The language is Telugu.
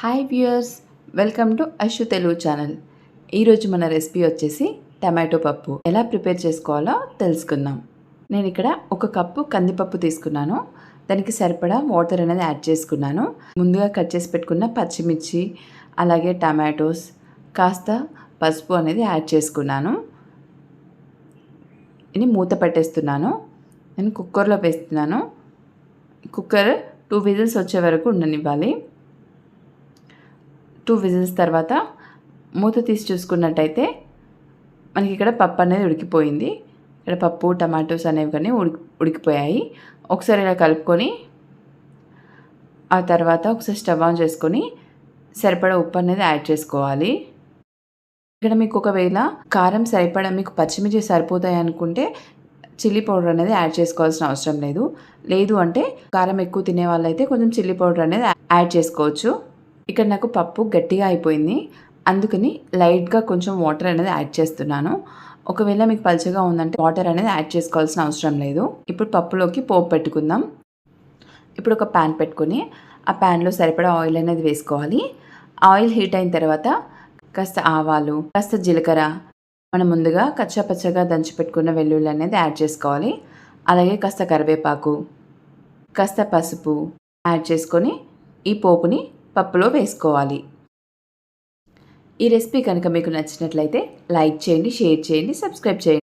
Hi viewers welcome to Ashu Telugu channel ఈరోజు మన రెసిపీ వచ్చేసి టమాటో పప్పు. ఎలా ప్రిపేర్ చేసుకోవాలో తెలుసుకుందాం. నేను ఇక్కడ ఒక కప్పు కందిపప్పు తీసుకున్నాను. దానికి సరిపడా వాటర్ అనేది యాడ్ చేసుకున్నాను. ముందుగా కట్ చేసి పెట్టుకున్న పచ్చిమిర్చి అలాగే టమాటోస్ కాస్త పసుపు అనేది యాడ్ చేసుకున్నాను. ఇది మూత పెట్టేస్తున్నాను. నేను కుక్కర్లో వేస్తున్నాను. కుక్కర్ టూ విజిల్స్ వచ్చే వరకు ఉండనివ్వాలి. టూ విజిల్స్ తర్వాత మూత తీసి చూసుకున్నట్టయితే మనకి ఇక్కడ పప్పు అనేది ఉడికిపోయింది. ఇక్కడ పప్పు టమాటోస్ అనేవి కానీ ఉడికి ఉడికిపోయాయి. ఒకసారి ఇలా కలుపుకొని ఆ తర్వాత ఒకసారి స్టవ్ ఆన్ చేసుకొని సరిపడా ఉప్పు అనేది యాడ్ చేసుకోవాలి. ఇక్కడ మీకు ఒకవేళ కారం సరిపడా మీకు పచ్చిమిర్చి సరిపోతాయి అనుకుంటే చిల్లీ పౌడర్ అనేది యాడ్ చేసుకోవాల్సిన అవసరం లేదు. లేదు అంటే కారం ఎక్కువ తినే వాళ్ళైతే కొంచెం చిల్లీ పౌడర్ అనేది యాడ్ చేసుకోవచ్చు. ఇక్కడ నాకు పప్పు గట్టిగా అయిపోయింది. అందుకని లైట్గా కొంచెం వాటర్ అనేది యాడ్ చేస్తున్నాను. ఒకవేళ మీకు పలుచగా ఉందంటే వాటర్ అనేది యాడ్ చేసుకోవాల్సిన అవసరం లేదు. ఇప్పుడు పప్పులోకి పోపు పెట్టుకుందాం. ఇప్పుడు ఒక ప్యాన్ పెట్టుకొని ఆ ప్యాన్లో సరిపడా ఆయిల్ అనేది వేసుకోవాలి. ఆయిల్ హీట్ అయిన తర్వాత కాస్త ఆవాలు కాస్త జీలకర్ర మనం ముందుగా కచ్చపచ్చగా పచ్చగా దంచి పెట్టుకున్న వెల్లుల్లి అనేది యాడ్ చేసుకోవాలి. అలాగే కాస్త కరివేపాకు కాస్త పసుపు యాడ్ చేసుకొని ఈ పోపుని పప్పులో వేసుకోవాలి. ఈ రెసిపీ కనుక మీకు నచ్చినట్లయితే లైక్ చేయండి షేర్ చేయండి సబ్స్క్రైబ్ చేయండి.